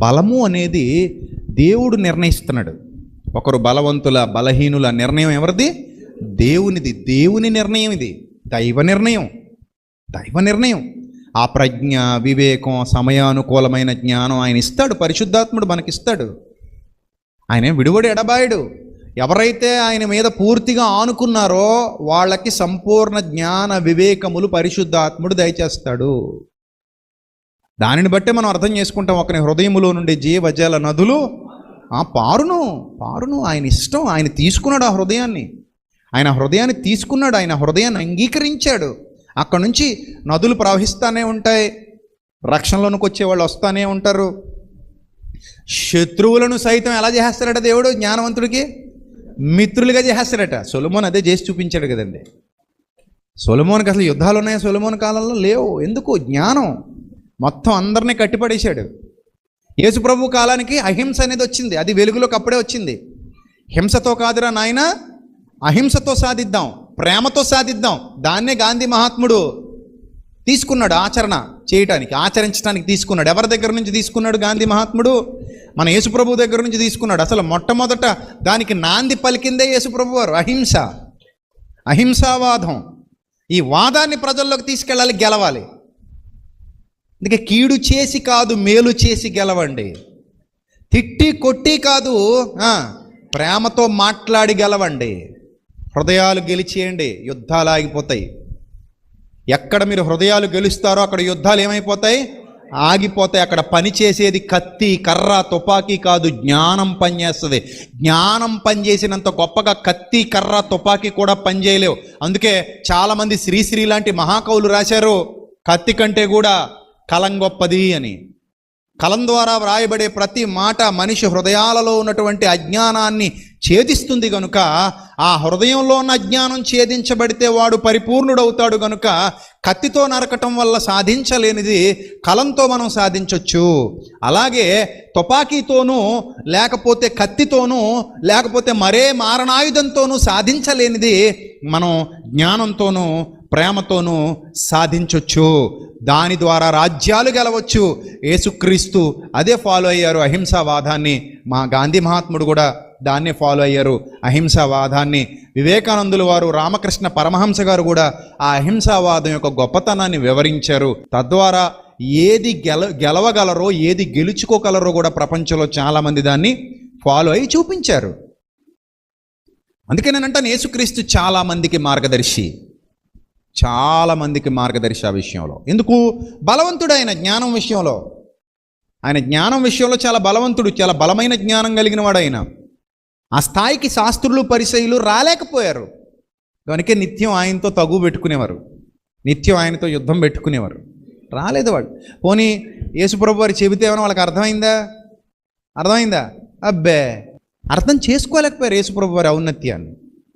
బలము అనేది దేవుడు నిర్ణయిస్తున్నాడు. ఒకరు బలవంతుల బలహీనుల నిర్ణయం ఎవరిది? దేవునిది. దేవుని నిర్ణయం ఇది. దైవ నిర్ణయం. దైవ నిర్ణయం. ఆ ప్రజ్ఞ వివేకం సమయానుకూలమైన జ్ఞానం ఆయన ఇస్తాడు. పరిశుద్ధాత్ముడు మనకిస్తాడు. ఆయన ఏం విడివడి ఎడబాయడు. ఎవరైతే ఆయన మీద పూర్తిగా ఆనుకున్నారో వాళ్ళకి సంపూర్ణ జ్ఞాన వివేకములు పరిశుద్ధాత్ముడు దయచేస్తాడు. దానిని బట్టే మనం అర్థం చేసుకుంటాం ఒకని హృదయములో నుండి జీవజల నదులు. ఆ పారును పారును ఆయన ఇష్టం ఆయన తీసుకున్నాడు ఆ హృదయాన్ని. ఆయన హృదయాన్ని తీసుకున్నాడు ఆయన హృదయాన్ని అంగీకరించాడు. అక్కడ నుంచి నదులు ప్రవహిస్తూనే ఉంటాయి. రక్షణలోనికి వచ్చే వాళ్ళు వస్తూనే ఉంటారు. శత్రువులను సైతం ఎలా చేస్తాడట దేవుడు? జ్ఞానవంతుడికి మిత్రులుగా చేస్తాడట సొలమోన్ అదే చేసి చూపించాడు కదండి. సొలమోన్కి అసలు యుద్ధాలు ఉన్నాయా? సొలమోన్ కాలంలో లేవు. ఎందుకు? జ్ఞానం. మొత్తం అందరినీ కట్టిపడేశాడు. యేసుప్రభు కాలానికి అహింస అనేది వచ్చింది. అది వెలుగులోకి అప్పుడే వచ్చింది. హింసతో కాదురా నాయన అహింసతో సాధిద్దాం ప్రేమతో సాధిద్దాం. దాన్నే గాంధీ మహాత్ముడు తీసుకున్నాడు ఆచరణ చేయటానికి ఆచరించడానికి తీసుకున్నాడు. ఎవరి దగ్గర నుంచి తీసుకున్నాడు గాంధీ మహాత్ముడు? మన యేసుప్రభు దగ్గర నుంచి తీసుకున్నాడు. అసలు మొట్టమొదట దానికి నాంది పలికిందే యేసుప్రభు వారు. అహింస. అహింసావాదం. ఈ వాదాన్ని ప్రజల్లోకి తీసుకెళ్ళాలి గెలవాలి. అందుకే కీడు చేసి కాదు మేలు చేసి గెలవండి. తిట్టి కొట్టి కాదు ప్రేమతో మాట్లాడి గెలవండి. హృదయాలు గెలిచేయండి యుద్ధాలు ఆగిపోతాయి. ఎక్కడ మీరు హృదయాలు గెలుస్తారో అక్కడ యుద్ధాలు ఏమైపోతాయి? ఆగిపోతాయి. అక్కడ పని చేసేది కత్తి కర్ర తుపాకీ కాదు జ్ఞానం పనిచేస్తుంది జ్ఞానం పనిచేసినంత గొప్పగా కత్తి కర్ర తుపాకీ కూడా పనిచేయలేవు అందుకే చాలామంది శ్రీశ్రీ లాంటి మహాకవులు రాశారు. కత్తి కంటే కూడా కలం గొప్పది అని. కలం ద్వారా వ్రాయబడే ప్రతి మాట మనిషి హృదయాలలో ఉన్నటువంటి అజ్ఞానాన్ని ఛేదిస్తుంది గనుక ఆ హృదయంలో ఉన్న అజ్ఞానం ఛేదించబడితే వాడు పరిపూర్ణుడవుతాడు గనుక కత్తితో నరకటం వల్ల సాధించలేనిది కలంతో మనం సాధించవచ్చు అలాగే తుపాకీతోనూ లేకపోతే కత్తితోనూ లేకపోతే మరే మారణాయుధంతోనూ సాధించలేనిది మనం జ్ఞానంతోనూ ప్రేమతోనూ సాధించవచ్చు దాని ద్వారా రాజ్యాలు గెలవచ్చు. యేసుక్రీస్తు అదే ఫాలో అయ్యారు అహింసావాదాన్ని. మా గాంధీ మహాత్ముడు కూడా దాన్నే ఫాలో అయ్యారు అహింసావాదాన్ని. వివేకానందుల వారు రామకృష్ణ పరమహంస గారు కూడా ఆ అహింసావాదం యొక్క గొప్పతనాన్ని వివరించారు. తద్వారా ఏది గెల గెలవగలరో ఏది గెలుచుకోగలరో కూడా ప్రపంచంలో చాలామంది దాన్ని ఫాలో అయ్యి చూపించారు. అందుకే నేనంటాను యేసుక్రీస్తు చాలామందికి మార్గదర్శి. చాలా మందికి మార్గదర్శి ఆ విషయంలో. ఎందుకు? బలవంతుడు ఆయన జ్ఞానం విషయంలో. ఆయన జ్ఞానం విషయంలో చాలా బలవంతుడు చాలా బలమైన జ్ఞానం కలిగిన వాడు ఆయన ఆ స్థాయికి శాస్త్రులు పరిచయులు రాలేకపోయారు. కనుకే నిత్యం ఆయనతో తగు పెట్టుకునేవారు. నిత్యం ఆయనతో యుద్ధం పెట్టుకునేవారు. రాలేదు వాడు. పోనీ యేసుప్రభు వారు చెబితే ఏమైనా వాళ్ళకి అర్థమైందా? అర్థమైందా? అబ్బే! అర్థం చేసుకోలేకపోయారు యేసుప్రభు వారి ఔన్నత్యాన్ని.